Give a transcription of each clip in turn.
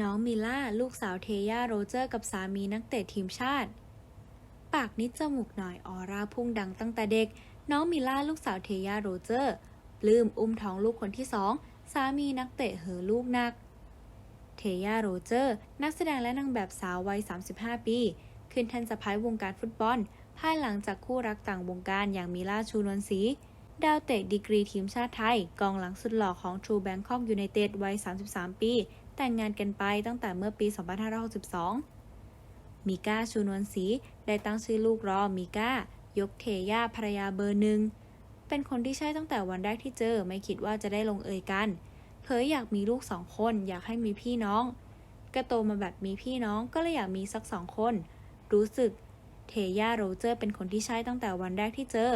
น้องมิล่าลูกสาวเทย่าโรเจอร์กับสามีนักเตะทีมชาติ ปากนิดจมูกหน่อยออร่าพุ่งดังตั้งแต่เด็ก น้องมิล่าลูกสาวเทย่าโรเจอร์ปลื้มอุ้มท้องลูกคนที่สองสามีนักเตะเหอลูกนัก เทย่าโรเจอร์ นักแสดงและนางแบบสาววัย 35 ปี ขึ้นแทันสะพ้ายวงการฟุตบอล ภายหลังจากคู่รักต่างวงการอย่างมิล่าชูนวลศรีดาวเตะดีกรีทีมชาติไทย กองหลังสุดหล่อของ True Bangkok United วัย 33 ปี แต่งงานกันไปตั้งแต่เมื่อปี 2562 มิก้าชูนวลศรีได้ตั้งชื่อลูกรอมิก้ายกเทย่าภรรยาเบอร์หนึ่ง เป็นคนที่ใช่ตั้งแต่วันแรกที่เจอไม่คิดว่าจะได้ลงเอยกันเผยอยากมีลูกสองคนอยากให้มีพี่น้องก็โตมาแบบมีพี่น้องก็เลยอยากมีสักสองคน รู้สึกเทย่าโรเจอร์เป็นคนที่ใช่ตั้งแต่วันแรกที่เจอ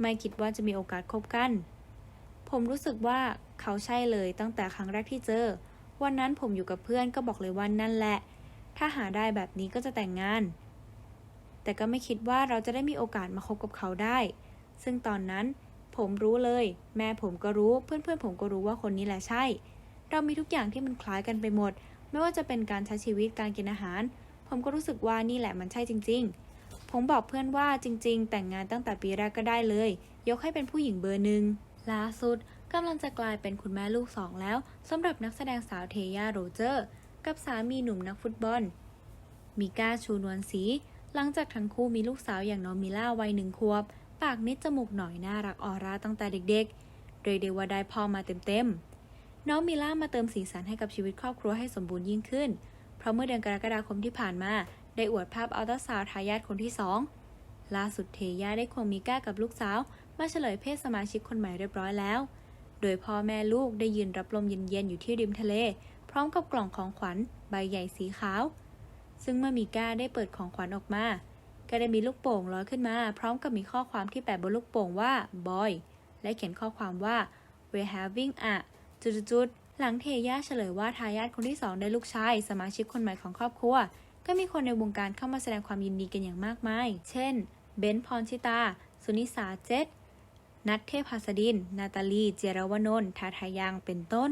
ไม่คิดว่าจะมีโอกาสคบกัน ผมรู้สึกว่า เขาใช่เลยตั้งแต่ครั้งแรกที่เจอ วันนั้นผมอยู่กับเพื่อนก็บอกเลยว่านั่นแหละ ถ้าหาได้แบบนี้ก็จะแต่งงาน แต่ก็ไม่คิดว่าเราจะได้มีโอกาสมาคบกับเขาได้ ซึ่งตอนนั้นผมรู้เลย แม่ผมก็รู้เพื่อนๆผมก็รู้ว่าคนนี้แหละใช่ เรามีทุกอย่างที่มันคล้ายกันไปหมด ไม่ว่าจะเป็นการใช้ชีวิตการกินอาหาร ผมก็รู้สึกว่านี่แหละมันใช่จริง ๆ ผมบอกเพื่อนว่าจริง ๆ แต่งงานตั้งแต่ปีแรกก็ได้เลย ยกให้เป็นผู้หญิงเบอร์หนึ่งล่าสุด กำลังจะกลายเป็นคุณแม่ลูกสองแล้วสำหรับนักแสดงสาวเทย่าโรเจอร์ กับสามีหนุ่มนักฟุตบอล มิก้าชูนวลศรีหลังจากทั้งคู่มีลูกสาวอย่างน้องมิล่าวัยหนึ่งขวบ ปากนิดจมูกหน่อยน่ารักออร่าตั้งแต่เด็กๆโดยเดว่าได้พ่อมาเต็มๆ น้องมิล่ามาเติมสีสันให้กับชีวิตครอบครัวให้สมบูรณ์ยิ่งขึ้น เพราะเมื่อเดือนกรกฎาคมที่ผ่านมา ได้อวดภาพอัลตราซาวทายาทคนที่สองล่าสุดเทย่าได้ควงมิก้ากับลูกสาว มาเฉลยเพศสมาชิกคนใหม่เรียบร้อยแล้ว โดยพ่อแม่ลูกได้ยืนรับลมเย็นๆอยู่ที่ริมทะเล พร้อมกับกล่องของขวัญใบใหญ่สีขาว ซึ่งเมื่อมิก้าได้เปิดของขวัญออกมา ก็ได้มีลูกโป่งลอยขึ้นมา พร้อมกับมีข้อความที่แปะบนลูกโป่งว่า boy และเขียนข้อความว่า we're having a จุดๆหลังเทย่าเฉลยว่าทายาทคนที่สองได้ลูกชาย สมาชิกคนใหม่ของครอบครัว ก็มีคนในวงการเข้ามาแสดงความยินดีกันอย่างมากมาย เช่น เบนซ์พรชิตา สุนิสาเจต นัทเทพหัสดิน นาตาลี เจรวนนท์ทาทายัง เป็นต้น